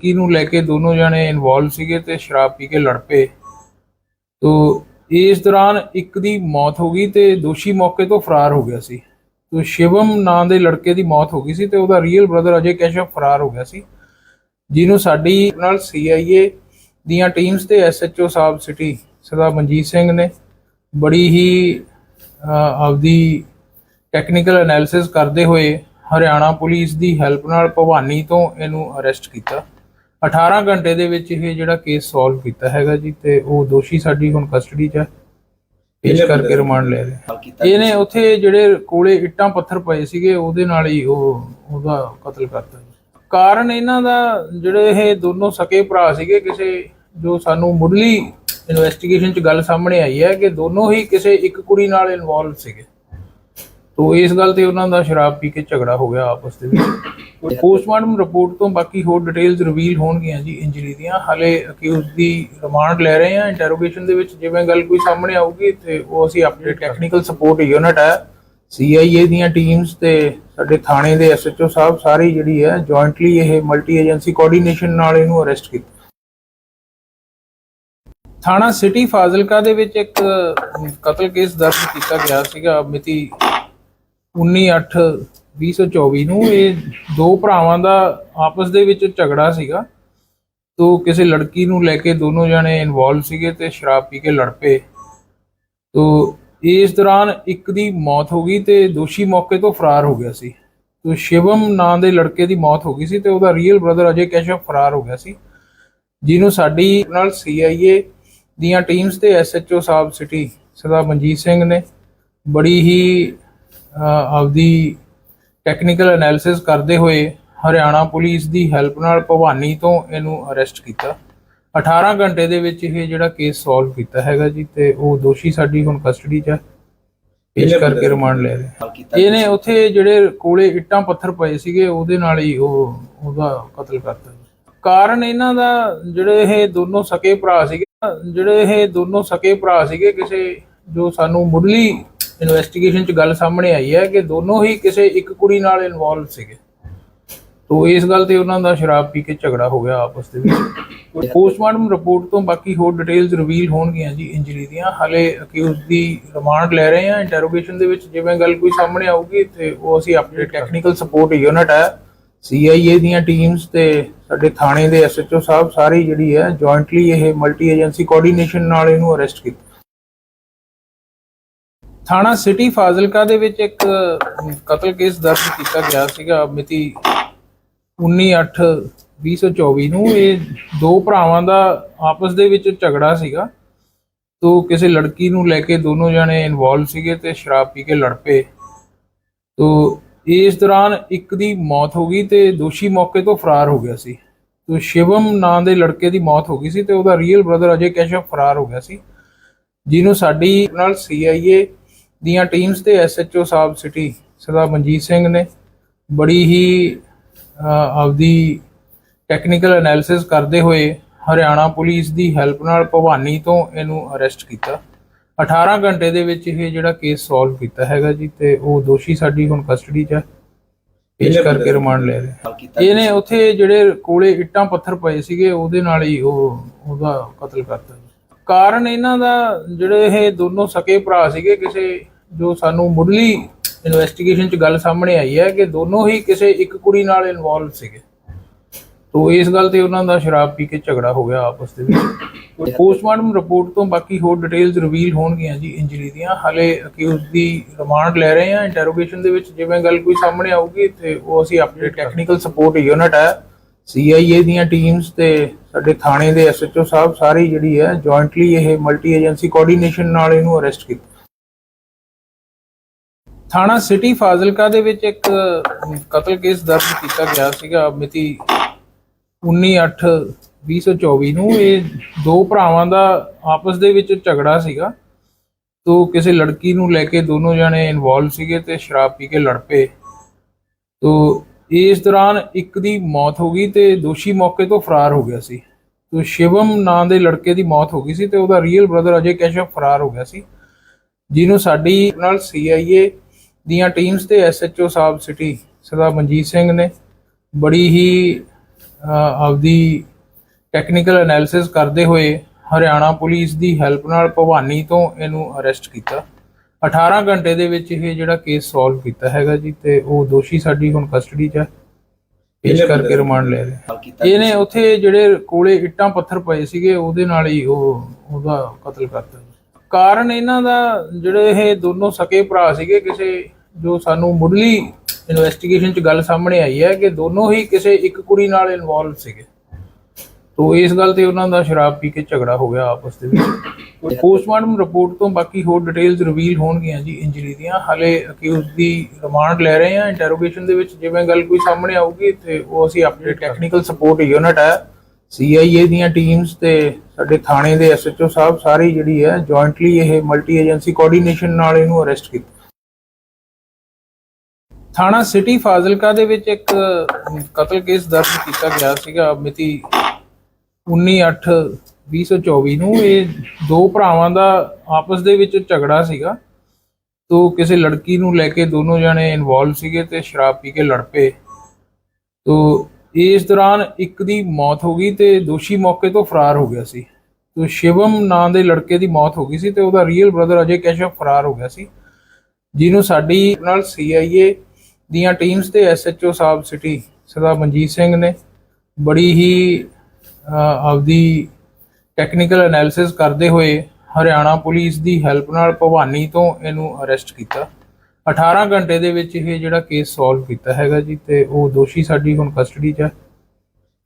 ਲੜਕੀ ਨੂੰ ਲੈ ਕੇ ਦੋਨੋਂ ਜਣੇ ਇਨਵੋਲਵ ਸੀਗੇ ਤੇ ਸ਼ਰਾਬ ਪੀ ਕੇ ਲੜ ਪਏ। ਤੋ ਇਸ ਦੌਰਾਨ ਇੱਕ ਦੀ ਮੌਤ ਹੋ ਗਈ ਤੇ ਦੋਸ਼ੀ ਮੌਕੇ ਤੋਂ ਫਰਾਰ ਹੋ ਗਿਆ ਸੀ। ਤੋ ਸ਼ਿਵਮ ਨਾਂ ਦੇ ਲੜਕੇ ਦੀ ਮੌਤ ਹੋ ਗਈ ਸੀ ਤੇ ਉਹਦਾ ਰੀਅਲ ਬ੍ਰਦਰ ਅਜੇ ਕੈਸ਼ਵ ਫਰਾਰ ਹੋ ਗਿਆ ਸੀ। ਜਿਹਨੂੰ ਸਾਡੀ ਨਾਲ ਸੀਆਈਏ ਦੀਆਂ ਟੀਮਸ ਤੇ ਐਸਐਚਓ ਸਾਹਿਬ ਸਿਟੀ ਸਰਦਾਰ ਮਨਜੀਤ ਸਿੰਘ ਨੇ ਬੜੀ ਹੀ ਆਪਦੀ ਟੈਕਨੀਕਲ ਐਨਾਲਿਸਿਸ ਕਰਦੇ ਹੋਏ ਹਰਿਆਣਾ ਪੁਲਿਸ ਦੀ ਹੈਲਪ ਨਾਲ ਭਵਾਨੀ ਤੋਂ ਇਹਨੂੰ ਅਰੈਸਟ ਕੀਤਾ। 18 ਘੰਟੇ ਦੇ ਵਿੱਚ ਇਹ ਜਿਹੜਾ ਕੇਸ ਸੋਲਵ ਕੀਤਾ ਹੈਗਾ ਜੀ ਤੇ ਉਹ ਦੋਸ਼ੀ ਸਾਡੀ ਹੁਣ ਕਸਟਡੀ 'ਚ ਹੈ ਪੇਸ਼ ਕਰਕੇ ਰਿਮਾਂਡ ਲੈ ਹਾਂ। ਇਹਨੇ ਉੱਥੇ ਜਿਹੜੇ ਕੋਲੇ ਇੱਟਾਂ ਪੱਥਰ ਪਏ ਸੀਗੇ ਉਹਦੇ ਨਾਲ ਹੀ ਉਹ ਉਹਦਾ ਕਤਲ ਕਰਤਾ ਕਾਰਨ ਇਹਨਾਂ ਦਾ ਜਿਹੜੇ ਇਹ ਦੋਨੋਂ ਸਕੇ ਭਰਾ ਸੀਗੇ ਕਿਸੇ ਜੋ ਸਾਨੂੰ ਮੁੱਢਲੀ ਇਨਵੈਸਟੀਗੇਸ਼ਨ 'ਚ ਗੱਲ ਸਾਹਮਣੇ ਆਈ ਹੈ ਕਿ ਦੋਨੋਂ ਹੀ ਕਿਸੇ ਇੱਕ ਕੁੜੀ ਨਾਲ ਇਨਵੋਲਵ ਸੀਗੇ। ਤੋ ਇਸ ਗੱਲ ਤੇ ਉਹਨਾਂ ਦਾ ਸ਼ਰਾਬ ਪੀ ਕੇ ਝਗੜਾ ਹੋ ਗਿਆ ਆਪਸ ਦੇ ਵਿੱਚ। ਪੋਸਟਮਾਰਟਮ ਰਿਪੋਰਟ ਤੋਂ ਬਾਕੀ ਹੋਰ ਡਿਟੇਲਸ ਰਿਵੀਲ ਹੋਣਗੀਆਂ ਜੀ ਇੰਜਰੀ ਦੀਆਂ। ਹਾਲੇ ਅਕਿਊਜ਼ ਦੀ ਰਿਮਾਂਡ ਲੈ ਰਹੇ ਹਾਂ। ਇੰਟਰੋਗੇਸ਼ਨ ਦੇ ਵਿੱਚ ਜਿਵੇਂ ਗੱਲ ਕੋਈ ਸਾਹਮਣੇ ਆਊਗੀ ਤੇ ਉਹ ਅਸੀਂ ਆਪਣੇ ਟੈਕਨੀਕਲ ਸਪੋਰਟ ਯੂਨਿਟ ਹੈ। ਸੀਆਈਏ ਦੀਆਂ ਟੀਮਸ ਤੇ ਸਾਡੇ ਥਾਣੇ ਦੇ ਐਸਐਚਓ ਸਾਹਿਬ ਸਾਰੀ ਜਿਹੜੀ ਹੈ ਜੁਆਇੰਟਲੀ ਇਹ ਮਲਟੀ ਏਜੰਸੀ ਕੋਆਰਡੀਨੇਸ਼ਨ ਨਾਲ ਇਹਨੂੰ ਅਰੈਸਟ ਕੀਤਾ। ਥਾਣਾ ਸਿਟੀ ਫਾਜ਼ਿਲਕਾ ਦੇ ਵਿੱਚ ਇੱਕ ਕਤਲ ਕੇਸ ਦਰਜ ਕੀਤਾ ਗਿਆ ਸੀਗਾ। ਮਿਤੀ 19/8/2024 ਨੂੰ ਇਹ ਦੋ ਭਰਾਵਾਂ ਦਾ ਆਪਸ ਦੇ ਵਿੱਚ ਝਗੜਾ ਸੀਗਾ। ਤੋ ਕਿਸੇ ਲੜਕੀ ਨੂੰ ਲੈ ਕੇ ਦੋਨੋਂ ਜਣੇ ਇਨਵੋਲਵ ਸੀਗੇ ਤੇ ਸ਼ਰਾਬ ਪੀ ਕੇ ਲੜ ਪਏ। ਤੋ ਇਸ ਦੌਰਾਨ ਇੱਕ ਦੀ ਮੌਤ ਹੋ ਗਈ ਤੇ ਦੋਸ਼ੀ ਮੌਕੇ ਤੋਂ ਫਰਾਰ ਹੋ ਗਿਆ ਸੀ। ਤੋ ਸ਼ਿਵਮ ਨਾਂ ਦੇ ਲੜਕੇ ਦੀ ਮੌਤ ਹੋ ਗਈ ਸੀ ਤੇ ਉਹਦਾ ਰੀਅਲ ਬ੍ਰਦਰ ਅਜੇ ਕੈਸ਼ਵ ਫਰਾਰ ਹੋ ਗਿਆ ਸੀ। ਜਿਹਨੂੰ ਸਾਡੀ ਨਾਲ ਸੀਆਈਏ ਦੀਆਂ ਟੀਮਸ ਤੇ ਐਸਐਚਓ ਸਾਹਿਬ ਸਿਟੀ ਸਰਦਾਰ ਮਨਜੀਤ ਸਿੰਘ ਨੇ ਬੜੀ ਹੀ ਆਪਦੀ ਟੈਕਨੀਕਲ ਐਨਾਲਿਸਿਸ ਕਰਦੇ ਹੋਏ ਹਰਿਆਣਾ ਪੁਲਿਸ ਦੀ ਹੈਲਪ ਨਾਲ ਭਵਾਨੀ ਤੋਂ ਇਹਨੂੰ ਅਰੈਸਟ ਕੀਤਾ। 18 ਘੰਟੇ ਦੇ ਵਿੱਚ ਇਹ ਜਿਹੜਾ ਕੇਸ ਸੋਲਵ ਕੀਤਾ ਹੈਗਾ ਜੀ ਤੇ ਉਹ ਦੋਸ਼ੀ ਸਾਡੀ ਹੁਣ ਕਸਟਡੀ 'ਚ ਹੈ ਪੇਸ਼ ਕਰਕੇ ਰਿਮਾਂਡ ਲੈ ਰਹੇ। ਇਹਨੇ ਉੱਥੇ ਜਿਹੜੇ ਕੋਲੇ ਇੱਟਾਂ ਪੱਥਰ ਪਏ ਸੀਗੇ ਉਹਦੇ ਨਾਲ ਹੀ ਉਹ ਉਹਦਾ ਕਤਲ ਕਰਤਾ ਕਾਰਨ ਇਹਨਾਂ ਦਾ ਜਿਹੜੇ ਇਹ ਦੋਨੋਂ ਸਕੇ ਭਰਾ ਸੀਗੇ ਜਿਹੜੇ ਇਹ ਦੋਨੋਂ ਸਕੇ ਭਰਾ ਸੀਗੇ ਕਿਸੇ ਜੋ ਸਾਨੂੰ ਮੁੱਢਲੀ ਇਨਵੈਸਟੀਗੇਸ਼ਨ 'ਚ ਗੱਲ ਸਾਹਮਣੇ ਆਈ ਹੈ ਕਿ ਦੋਨੋਂ ਹੀ ਕਿਸੇ ਇੱਕ ਕੁੜੀ ਨਾਲ ਇਨਵੋਲਵ ਸੀਗੇ। ਤੋ ਇਸ ਗੱਲ ਤੇ ਉਹਨਾਂ ਦਾ ਸ਼ਰਾਬ ਪੀ ਕੇ ਝਗੜਾ ਹੋ ਗਿਆ ਆਪਸ ਦੇ ਵਿੱਚ। ਪੋਸਟਮਾਰਟਮ ਰਿਪੋਰਟ ਤੋਂ ਬਾਕੀ ਹੋਰ ਡਿਟੇਲਸ ਰਿਵੀਲ ਹੋਣਗੀਆਂ ਜੀ ਇੰਜਰੀ ਦੀਆਂ। ਹਾਲੇ ਅਕਿਊਜ਼ ਦੀ ਰਿਮਾਂਡ ਲੈ ਰਹੇ ਹਾਂ। ਇੰਟਰੋਗੇਸ਼ਨ ਦੇ ਵਿੱਚ ਜਿਵੇਂ ਗੱਲ ਕੋਈ ਸਾਹਮਣੇ ਆਊਗੀ ਤੇ ਉਹ ਅਸੀਂ ਆਪਣੇ ਟੈਕਨੀਕਲ ਸਪੋਰਟ ਯੂਨਿਟ ਹੈ ਸੀਆਈਏ ਦੀਆਂ ਟੀਮਸ ਤੇ ਸਾਡੇ ਥਾਣੇ ਦੇ ਐਸਐਚਓ ਸਾਹਿਬ ਸਾਰੀ ਜਿਹੜੀ ਹੈ ਜੁਆਇੰਟਲੀ ਇਹ ਮਲਟੀ ਏਜੰਸੀ ਕੋਆਰਡੀਨੇਸ਼ਨ ਨਾਲ ਇਹਨੂੰ ਅਰੈਸਟ ਕੀਤਾ। ਥਾਣਾ ਸਿਟੀ ਫਾਜ਼ਿਲਕਾ ਦੇ ਵਿੱਚ ਇੱਕ ਕਤਲ ਕੇਸ ਦਰਜ ਕੀਤਾ ਗਿਆ ਸੀਗਾ ਮਿਤੀ 19/8/2024 ਨੂੰ। ਇਹ ਦੋ ਭਰਾਵਾਂ ਦਾ ਆਪਸ ਦੇ ਵਿੱਚ ਝਗੜਾ ਸੀਗਾ। ਤੋ ਕਿਸੇ ਲੜਕੀ ਨੂੰ ਲੈ ਕੇ ਦੋਨੋਂ ਜਣੇ ਇਨਵੋਲਵ ਸੀਗੇ ਤੇ ਸ਼ਰਾਬ ਪੀ ਕੇ ਲੜ ਪਏ। ਤੋ ਇਸ ਦੌਰਾਨ ਇੱਕ ਦੀ ਮੌਤ ਹੋ ਗਈ ਤੇ ਦੋਸ਼ੀ ਮੌਕੇ ਤੋਂ ਫਰਾਰ ਹੋ ਗਿਆ ਸੀ। ਤੋ ਸ਼ਿਵਮ ਨਾਂ ਦੇ ਲੜਕੇ ਦੀ ਮੌਤ ਹੋ ਗਈ ਸੀ ਤੇ ਉਹਦਾ ਰੀਅਲ ਬ੍ਰਦਰ ਅਜੇ ਕੈਸ਼ਵ ਫਰਾਰ ਹੋ ਗਿਆ ਸੀ। ਜਿਹਨੂੰ ਸਾਡੀ ਨਾਲ ਸੀਆਈਏ ਦੀਆਂ ਟੀਮਸ ਤੇ ਐਸਐਚਓ ਸਾਹਿਬ ਸਿਟੀ ਸਰਦਾਰ ਮਨਜੀਤ ਸਿੰਘ ਨੇ ਬੜੀ ਹੀ ਆਪਦੀ ਟੈਕਨੀਕਲ ਐਨਾਲਿਸਿਸ ਕਰਦੇ ਹੋਏ ਹਰਿਆਣਾ ਪੁਲਿਸ ਦੀ ਹੈਲਪ ਨਾਲ ਭਵਾਨੀ ਤੋਂ ਇਹਨੂੰ ਅਰੈਸਟ ਕੀਤਾ। 18 ਘੰਟੇ ਦੇ ਵਿੱਚ ਇਹ ਜਿਹੜਾ ਕੇਸ ਸੋਲਵ ਕੀਤਾ ਹੈਗਾ ਜੀ ਤੇ ਉਹ ਦੋਸ਼ੀ ਸਾਡੀ ਹੁਣ ਕਸਟਡੀ 'ਚ ਹੈ ਪੇਸ਼ ਕਰਕੇ ਰਿਮਾਂਡ ਲੈ ਰਹੇ ਹਾਂ। ਇਹਨੇ ਉੱਥੇ ਜਿਹੜੇ ਕੋਲੇ ਇੱਟਾਂ ਪੱਥਰ ਪਏ ਸੀਗੇ ਉਹਦੇ ਨਾਲ ਹੀ ਉਹ ਉਹਦਾ ਕਤਲ ਕਰਤਾ। ਕਾਰਨ ਇਹਨਾਂ ਦਾ ਜਿਹੜੇ ਇਹ ਦੋਨੋਂ ਸਕੇ ਭਰਾ ਸੀਗੇ, ਕਿਸੇ ਜੋ ਸਾਨੂੰ ਮੁੱਢਲੀ ਇਨਵੈਸਟੀਗੇਸ਼ਨ 'ਚ ਗੱਲ ਸਾਹਮਣੇ ਆਈ ਹੈ ਕਿ ਦੋਨੋਂ ਹੀ ਕਿਸੇ ਇੱਕ ਕੁੜੀ ਨਾਲ ਇਨਵੋਲਵ ਸੀਗੇ। ਤੋ ਇਸ ਗੱਲ ਤੇ ਉਹਨਾਂ ਦਾ ਸ਼ਰਾਬ ਪੀ ਕੇ ਝਗੜਾ ਹੋ ਗਿਆ ਆਪਸ ਦੇ ਵਿੱਚ। ਪੋਸਟਮਾਰਟਮ ਰਿਪੋਰਟ ਤੋਂ ਬਾਕੀ ਹੋਰ ਡਿਟੇਲਸ ਰਿਵੀਲ ਹੋਣਗੀਆਂ ਜੀ ਇੰਜਰੀ ਦੀਆਂ। ਹਾਲੇ ਅਕਿਊਜ਼ ਦੀ ਰਿਮਾਂਡ ਲੈ ਰਹੇ ਹਾਂ। ਇੰਟਰੋਗੇਸ਼ਨ ਦੇ ਵਿੱਚ ਜਿਵੇਂ ਗੱਲ ਕੋਈ ਸਾਹਮਣੇ ਆਊਗੀ ਤੇ ਉਹ ਅਸੀਂ ਆਪਣੇ ਟੈਕਨੀਕਲ ਸਪੋਰਟ ਯੂਨਿਟ ਹੈ। ਸੀਆਈਏ ਦੀਆਂ ਟੀਮਸ ਤੇ ਸਾਡੇ ਥਾਣੇ ਦੇ ਐਸਐਚਓ ਸਾਹਿਬ ਸਾਰੀ ਜਿਹੜੀ ਹੈ ਜੁਆਇੰਟਲੀ ਇਹ ਮਲਟੀ ਏਜੰਸੀ ਕੋਆਰਡੀਨੇਸ਼ਨ ਨਾਲ ਇਹਨੂੰ ਅਰੈਸਟ ਕੀਤਾ। ਥਾਣਾ ਸਿਟੀ ਫਾਜ਼ਿਲਕਾ ਦੇ ਵਿੱਚ ਇੱਕ ਕਤਲ ਕੇਸ ਦਰਜ ਕੀਤਾ ਗਿਆ ਸੀਗਾ ਮਿਤੀ 19/8/2024 ਨੂੰ। ਇਹ ਦੋ ਭਰਾਵਾਂ ਦਾ ਆਪਸ ਦੇ ਵਿੱਚ ਝਗੜਾ ਸੀਗਾ। ਤੋ ਕਿਸੇ ਲੜਕੀ ਨੂੰ ਲੈ ਕੇ ਦੋਨੋਂ ਜਣੇ ਇਨਵੋਲਵ ਸੀਗੇ ਤੇ ਸ਼ਰਾਬ ਪੀ ਕੇ ਲੜ ਪਏ। ਤੋ ਇਸ ਦੌਰਾਨ ਇੱਕ ਦੀ ਮੌਤ ਹੋ ਗਈ ਤੇ ਦੋਸ਼ੀ ਮੌਕੇ ਤੋਂ ਫਰਾਰ ਹੋ ਗਿਆ ਸੀ। ਤੋ ਸ਼ਿਵਮ ਨਾਂ ਦੇ ਲੜਕੇ ਦੀ ਮੌਤ ਹੋ ਗਈ ਸੀ ਤੇ ਉਹਦਾ ਰੀਅਲ ਬ੍ਰਦਰ ਅਜੇ ਕੈਸ਼ਵ ਫਰਾਰ ਹੋ ਗਿਆ ਸੀ। ਜਿਹਨੂੰ ਸਾਡੀ ਨਾਲ ਸੀਆਈਏ ਦੀਆਂ ਟੀਮਸ ਤੇ ਐਸਐਚਓ ਸਾਹਿਬ ਸਿਟੀ ਸਰਦਾਰ ਮਨਜੀਤ ਸਿੰਘ ਨੇ ਬੜੀ ਹੀ ਆਪਦੀ ਟੈਕਨੀਕਲ ਐਨਾਲਿਸਿਸ ਕਰਦੇ ਹੋਏ ਹਰਿਆਣਾ ਪੁਲਿਸ ਦੀ ਹੈਲਪ ਨਾਲ ਭਵਾਨੀ ਤੋਂ ਇਹਨੂੰ ਅਰੈਸਟ ਕੀਤਾ। 18 ਘੰਟੇ ਦੇ ਵਿੱਚ ਇਹ ਜਿਹੜਾ ਕੇਸ ਸੋਲਵ ਕੀਤਾ ਹੈਗਾ ਜੀ ਤੇ ਉਹ ਦੋਸ਼ੀ ਸਾਡੀ ਹੁਣ ਕਸਟਡੀ 'ਚ ਹੈ ਪੇਸ਼ ਕਰਕੇ ਰਿਮਾਂਡ ਲੈ ਹਾਂ। ਇਹਨੇ ਉੱਥੇ ਜਿਹੜੇ ਕੋਲੇ ਇੱਟਾਂ ਪੱਥਰ ਪਏ ਸੀਗੇ ਉਹਦੇ ਨਾਲ ਹੀ ਉਹ ਉਹਦਾ ਕਤਲ ਕਰਤਾ। ਕਾਰਨ ਇਹਨਾਂ ਦਾ ਜਿਹੜੇ ਇਹ ਦੋਨੋਂ ਸਕੇ ਭਰਾ ਸੀਗੇ ਕਿਸੇ ਜੋ ਸਾਨੂੰ ਮੁੱਢਲੀ ਇਨਵੈਸਟੀਗੇਸ਼ਨ 'ਚ ਗੱਲ ਸਾਹਮਣੇ ਆਈ ਹੈ ਕਿ ਦੋਨੋਂ ਹੀ ਕਿਸੇ ਇੱਕ ਕੁੜੀ ਨਾਲ ਇਨਵੋਲਵ ਸੀਗੇ ਤੋ ਇਸ ਗੱਲ ਤੇ ਉਹਨਾਂ ਦਾ ਸ਼ਰਾਬ ਪੀ ਕੇ ਝਗੜਾ ਹੋ ਗਿਆ ਆਪਸ ਦੇ ਵਿੱਚ। ਪੋਸਟਮਾਰਟਮ ਰਿਪੋਰਟ ਤੋਂ ਬਾਕੀ ਹੋਰ ਡਿਟੇਲਸ ਰਿਵੀਲ ਹੋਣਗੀਆਂ ਜੀ ਇੰਜਰੀ ਦੀਆਂ। ਹਾਲੇ ਅਕਿਊਜ਼ ਦੀ ਰਿਮਾਂਡ ਲੈ ਰਹੇ ਹਾਂ। ਇੰਟਰੋਗੇਸ਼ਨ ਦੇ ਵਿੱਚ ਜਿਵੇਂ ਗੱਲ ਕੋਈ ਸਾਹਮਣੇ ਆਊਗੀ ਤੇ ਉਹ ਅਸੀਂ ਆਪਣੇ ਟੈਕਨੀਕਲ ਸਪੋਰਟ ਯੂਨਿਟ ਹੈ। CIA ਦੀਆਂ ਟੀਮਸ ਤੇ ਸਾਡੇ ਥਾਣੇ ਦੇ SHO ਸਾਹਿਬ ਸਾਰੀ ਜਿਹੜੀ ਹੈ ਜੁਆਇੰਟਲੀ ਇਹ ਮਲਟੀ ਏਜੰਸੀ ਕੋਆਰਡੀਨੇਸ਼ਨ ਨਾਲ ਇਹਨੂੰ ਅਰੈਸਟ ਕੀਤਾ। ਥਾਣਾ ਸਿਟੀ ਫਾਜ਼ਿਲਕਾ ਦੇ ਵਿੱਚ ਇੱਕ ਕਤਲ ਕੇਸ ਦਰਜ ਕੀਤਾ ਗਿਆ ਸੀਗਾ। ਮਿਤੀ 19/8/2024 ਨੂੰ ਇਹ ਦੋ ਭਰਾਵਾਂ ਦਾ ਆਪਸ ਦੇ ਵਿੱਚ ਝਗੜਾ ਸੀਗਾ। ਤੋ ਕਿਸੇ ਲੜਕੀ ਨੂੰ ਲੈ ਕੇ ਦੋਨੋਂ ਜਣੇ ਇਨਵੋਲਵ ਸੀਗੇ ਤੇ ਸ਼ਰਾਬ ਪੀ ਕੇ ਲੜ ਪਏ। ਤੋ ਇਸ ਦੌਰਾਨ ਇੱਕ ਦੀ ਮੌਤ ਹੋ ਗਈ ਤੇ ਦੋਸ਼ੀ ਮੌਕੇ ਤੋਂ ਫਰਾਰ ਹੋ ਗਿਆ ਸੀ। ਤੋ ਸ਼ਿਵਮ ਨਾਂ ਦੇ ਲੜਕੇ ਦੀ ਮੌਤ ਹੋ ਗਈ ਸੀ ਤੇ ਉਹਦਾ ਰੀਅਲ ਬ੍ਰਦਰ ਅਜੇ ਕੈਸ਼ਵ ਫਰਾਰ ਹੋ ਗਿਆ ਸੀ। ਜਿਹਨੂੰ ਸਾਡੀ ਨਾਲ CIA ਦੀਆਂ ਟੀਮਸ ਤੇ SHO ਸਾਹਿਬ ਸਿਟੀ ਸਰਦਾਰ ਮਨਜੀਤ ਸਿੰਘ ਨੇ ਬੜੀ ਹੀ ਆਪਦੀ ਟੈਕਨੀਕਲ ਐਨਾਲਿਸਿਸ ਕਰਦੇ ਹੋਏ ਹਰਿਆਣਾ ਪੁਲਿਸ ਦੀ ਹੈਲਪ ਨਾਲ ਭਵਾਨੀ ਤੋਂ ਇਹਨੂੰ ਅਰੈਸਟ ਕੀਤਾ 18 ਘੰਟੇ ਦੇ ਵਿੱਚ ਇਹ ਜਿਹੜਾ ਕੇਸ ਸੋਲਵ ਕੀਤਾ ਹੈਗਾ ਜੀ ਤੇ ਉਹ ਦੋਸ਼ੀ ਸਾਡੀ ਹੁਣ ਕਸਟਡੀ 'ਚ ਹੈ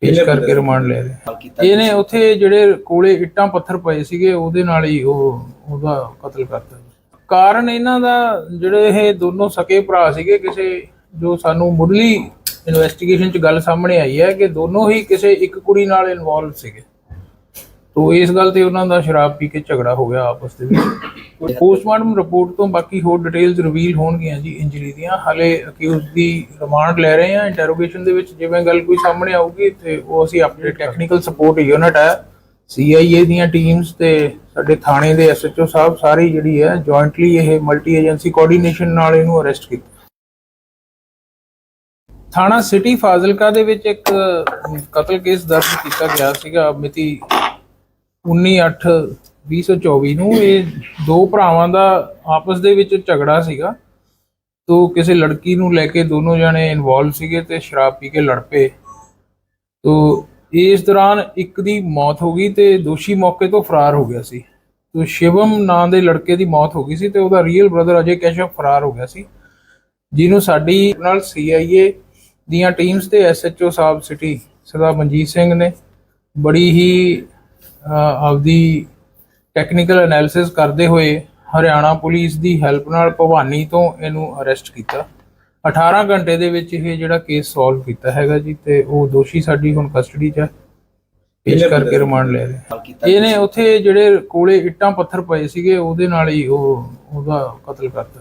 ਪੇਸ਼ ਕਰਕੇ ਰਿਮਾਂਡ ਲੈ ਹਾਂ। ਇਹਨੇ ਉੱਥੇ ਜਿਹੜੇ ਕੋਲੇ ਇੱਟਾਂ ਪੱਥਰ ਪਏ ਸੀਗੇ ਉਹਦੇ ਨਾਲ ਹੀ ਉਹ ਉਹਦਾ ਕਤਲ ਕਰਤਾ। ਕਾਰਨ ਇਹਨਾਂ ਦਾ ਜਿਹੜੇ ਇਹ ਦੋਨੋਂ ਸਕੇ ਭਰਾ ਸੀਗੇ ਕਿਸੇ ਜੋ ਸਾਨੂੰ ਮੁੱਢਲੀ ਇਨਵੈਸਟੀਗੇਸ਼ਨ 'ਚ ਗੱਲ ਸਾਹਮਣੇ ਆਈ ਹੈ ਕਿ ਦੋਨੋਂ ਹੀ ਕਿਸੇ ਇੱਕ ਕੁੜੀ ਨਾਲ ਇਨਵੋਲਵ ਸੀਗੇ। ਤੋ ਇਸ ਗੱਲ ਤੇ ਉਹਨਾਂ ਦਾ ਸ਼ਰਾਬ ਪੀ ਕੇ ਝਗੜਾ ਹੋ ਗਿਆ ਆਪਸ ਦੇ ਵਿੱਚ। ਪੋਸਟਮਾਰਟਮ ਰਿਪੋਰਟ ਤੋਂ ਬਾਕੀ ਹੋਰ ਡਿਟੇਲਸ ਰਿਵੀਲ ਹੋਣਗੀਆਂ ਜੀ ਇੰਜਰੀ ਦੀਆਂ। ਹਾਲੇ ਅਕਿਊਜ਼ ਦੀ ਰਿਮਾਂਡ ਲੈ ਰਹੇ ਹਾਂ। ਇੰਟਰੋਗੇਸ਼ਨ ਦੇ ਵਿੱਚ ਜਿਵੇਂ ਗੱਲ ਕੋਈ ਸਾਹਮਣੇ ਆਊਗੀ ਤੇ ਉਹ ਅਸੀਂ ਆਪਣੇ ਟੈਕਨੀਕਲ ਸਪੋਰਟ ਯੂਨਿਟ ਹੈ। CIA ਦੀਆਂ ਟੀਮਸ ਤੇ ਸਾਡੇ ਥਾਣੇ ਦੇ SHO ਸਾਹਿਬ ਸਾਰੀ ਜਿਹੜੀ ਹੈ ਜੁਆਇੰਟਲੀ ਇਹ ਮਲਟੀ ਏਜੰਸੀ ਕੋਆਰਡੀਨੇਸ਼ਨ ਨਾਲ ਇਹਨੂੰ ਅਰੈਸਟ ਕੀਤਾ। ਥਾਣਾ ਸਿਟੀ ਫਾਜ਼ਿਲਕਾ ਦੇ ਵਿੱਚ ਇੱਕ ਕਤਲ ਕੇਸ ਦਰਜ ਕੀਤਾ ਗਿਆ ਸੀਗਾ ਮਿਤੀ 19/8/2024 ਨੂੰ। ਇਹ ਦੋ ਭਰਾਵਾਂ ਦਾ ਆਪਸ ਦੇ ਵਿੱਚ ਝਗੜਾ ਸੀਗਾ। ਤੋ ਕਿਸੇ ਲੜਕੀ ਨੂੰ ਲੈ ਕੇ ਦੋਨੋਂ ਜਣੇ ਇਨਵੋਲਵ ਸੀਗੇ ਤੇ ਸ਼ਰਾਬ ਪੀ ਕੇ ਲੜ ਪਏ। ਤੋ ਇਸ ਦੌਰਾਨ ਇੱਕ ਦੀ ਮੌਤ ਹੋ ਗਈ ਤੇ ਦੋਸ਼ੀ ਮੌਕੇ ਤੋਂ ਫਰਾਰ ਹੋ ਗਿਆ ਸੀ। ਤੋ ਸ਼ਿਵਮ ਨਾਂ ਦੇ ਲੜਕੇ ਦੀ ਮੌਤ ਹੋ ਗਈ ਸੀ ਤੇ ਉਹਦਾ ਰੀਅਲ ਬ੍ਰਦਰ ਅਜੇ ਕੈਸ਼ਵ ਫਰਾਰ ਹੋ ਗਿਆ ਸੀ। ਜਿਹਨੂੰ ਸਾਡੀ ਨਾਲ CIA ਦੀਆਂ ਟੀਮਸ ਤੇ SHO ਸਾਹਿਬ ਸਿਟੀ ਸਰਦਾਰ ਮਨਜੀਤ ਸਿੰਘ ਨੇ ਬੜੀ ਹੀ ਆਪਦੀ ਟੈਕਨੀਕਲ ਐਨਾਲਿਸਿਸ ਕਰਦੇ ਹੋਏ ਹਰਿਆਣਾ ਪੁਲਿਸ ਦੀ ਹੈਲਪ ਨਾਲ ਭਵਾਨੀ ਤੋਂ ਇਹਨੂੰ ਅਰੈਸਟ ਕੀਤਾ 18 ਘੰਟੇ ਦੇ ਵਿੱਚ ਇਹ ਜਿਹੜਾ ਕੇਸ ਸੋਲਵ ਕੀਤਾ ਹੈਗਾ ਜੀ ਤੇ ਉਹ ਦੋਸ਼ੀ ਸਾਡੀ ਹੁਣ ਕਸਟਡੀ 'ਚ ਹੈ ਪੇਸ਼ ਕਰਕੇ ਰਿਮਾਂਡ ਲੈ ਰਹੇ। ਇਹਨੇ ਉੱਥੇ ਜਿਹੜੇ ਕੋਲੇ ਇੱਟਾਂ ਪੱਥਰ ਪਏ ਸੀਗੇ ਉਹਦੇ ਨਾਲ ਹੀ ਉਹ ਉਹਦਾ ਕਤਲ ਕਰਤਾ।